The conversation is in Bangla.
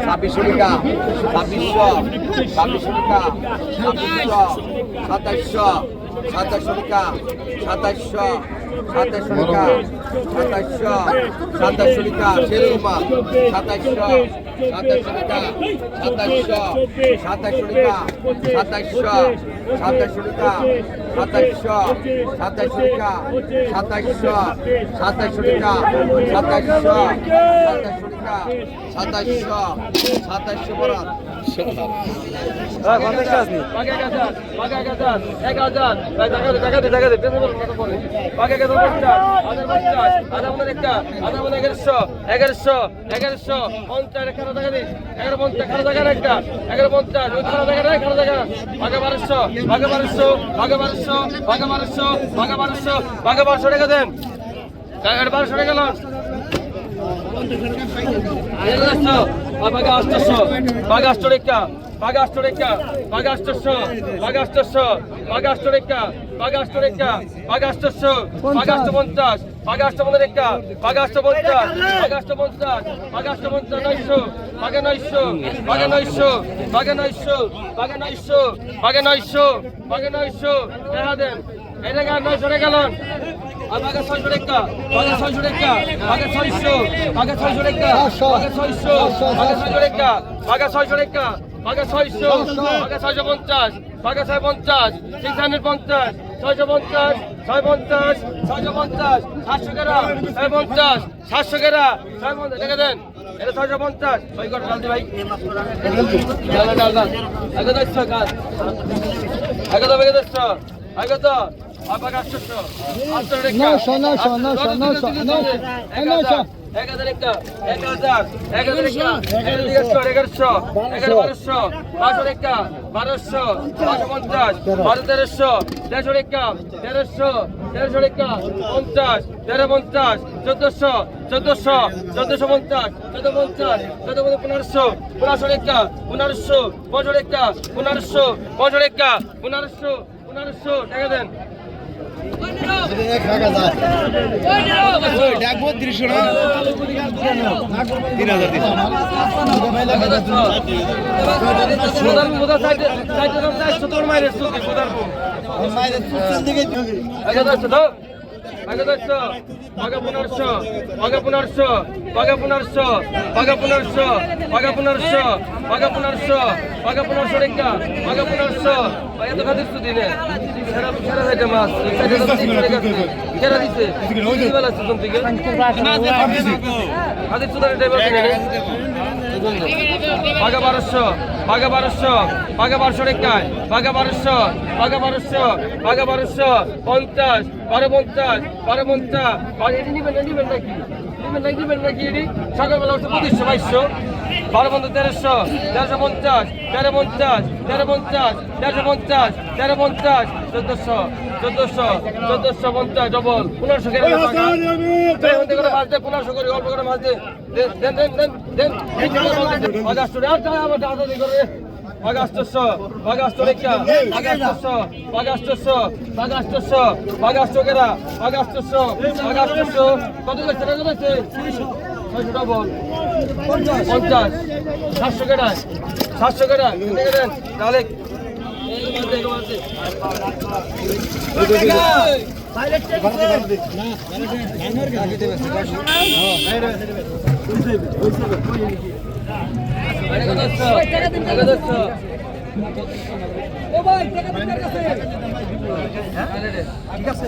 ছাব্বিশশো টাকা ছাব্বিশশো ছাব্বিশশো টাকা ছাব্বিশশো সাতাশশো সাতাশশো সাতাশশো টাকা সাতাশশো সাতাশশো টাকা সেরকম সাতাশশো সাতাশশো টাকা সাতাশশো সাতাশশো টাকা সাতাশশো টাকা সাতাশশো সাতাশশো টাকা সাতাশশো সাতাশশো টাকা সাতাশশো সাতাশশো টাকা সাতাশশো সাতাশশো বরাদ এগারোশো এগারোশো এগারোশো, পঞ্চাশ, এগারো টাকা দিস এগারো পঞ্চাশ এগারো টাকা একটা, এগারো পঞ্চাশ, ওই খারাপ টাকা নাই খারাপ টাকা ভাগে বারোশো ভাগে বারোশো ভাগে বারোশো ভাগে বারোশো ভাগে বারোশো ভাগে বারোশো টাকা দেন। বারোশো টাকা লন। বাঘা আষ্টশো বাঘা আষ্টরেকা বাঘা বাঘা আষ্টরেকা বাঘা আষ্টরেকা বাঘা আষ্টশো বাঘা আষ্টপঞ্চাশ বাঘা আষ্টপঞ্চাশ বাঘা আষ্টপঞ্চাশ বাঘা আষ্টপঞ্চাশ বাঘা আষ্টপঞ্চাশ নয়শো বাঘা নয়শো বাঘা নয়শো বাঘা নয়শো বাঘা নয়শো বাঘা নয়শো বাঘা নয়শো দেখা দেন এই টাকা নয়শো টাকা লন। আর বাঘা ছয়শো বাঘা ছয়শো টাকা বাঘা ছয়শো বাঘা ছয়শো টাকা বাঘা ছয়শো বাঘা ছয়শো টাকা বাঘা ছয়শো টাকা বাঘা ছয়শো বাঘা ছয়শো পঞ্চাশ বাঘা ছয় পঞ্চাশ সিক্স হান্ড্রেড পঞ্চাশ, ছয়শো পঞ্চাশ, ছয় পঞ্চাশ, ছয়শো পঞ্চাশ, সাতশো কেরা, ছয় পঞ্চাশ, সাতশো কেরা, ছয় পঞ্চাশ দেখে দেন। এটা ছয়শো পঞ্চাশ। ওই কটা ডালদি ভাই। ডাল ডাল ডাল। দশশো কাজ। আগে তো এক হাজার একটা এক হাজার এক হাজার একটা এগারোশো এগারো বারোশো। বারোশো একটা বারোশো বারোশো পঞ্চাশ বারো তেরোশো দেড়শো একটা তেরোশো তেরোশো একটা পঞ্চাশ তেরো পঞ্চাশ চোদ্দশো চোদ্দশো চোদ্দশো পঞ্চাশ চোদ্দ পঞ্চাশ চোদ্দ পনেরোশো পনেরোশো একটা পনেরোশো পনেরো একটা পনেরোশো পনেরোশো পনেরোশো টাকা দেন মায়ের সুতি দশশো আগে পনেরোশো আগে পনেরোশো আগে পনেরোশো আগে পনেরোশো আগে পনেরোশো আগে পনেরোশো আগে পনেরোশো রেখা আগে পনেরোশো এত খাতির সুদি নে সেরা সেরা সাইডে মাছ। বেলা ড্রাইভার কিনে নে বাঘা বারোশো বাঘা বারোশো বাঘা বারোশো রেখায় বাঘা বারোশো বাঘা বারোশো বাঘা বারোশো, পঞ্চাশ, বারো পঞ্চাশ বারো পঞ্চাশ। নাকি? নাকি নাকি সকালবেলা হচ্ছে পঁচিশশো, বাইশশো। বারো পঞ্চাশ তেরোশো তেরোশো পঞ্চাশ তেরো পঞ্চাশ তেরো পঞ্চাশ তেরোশো পঞ্চাশ তেরো পঞ্চাশ চোদ্দশো চোদ্দশো চোদ্দশো পঞ্চাশ ডবল পনেরোশো করে মাছ পনেরোশো করে অল্প করে মাছ দে। দেন দেন দেন দেন। অগাস্ট আর টাকা আমার টাকা দিয়ে করে অগাস্টশো অগাস্ট রেখা অগাস্টশো অগাস্টশো অগাস্টশো অগাস্ট কেরা অগাস্টশো অগাস্টশো কত লাগছে কত লাগছে ছয়শো। ডবল পঞ্চাশ। সাতশো কেটা সাতশো কেটা দেখে তাহলে ঠিক আছে।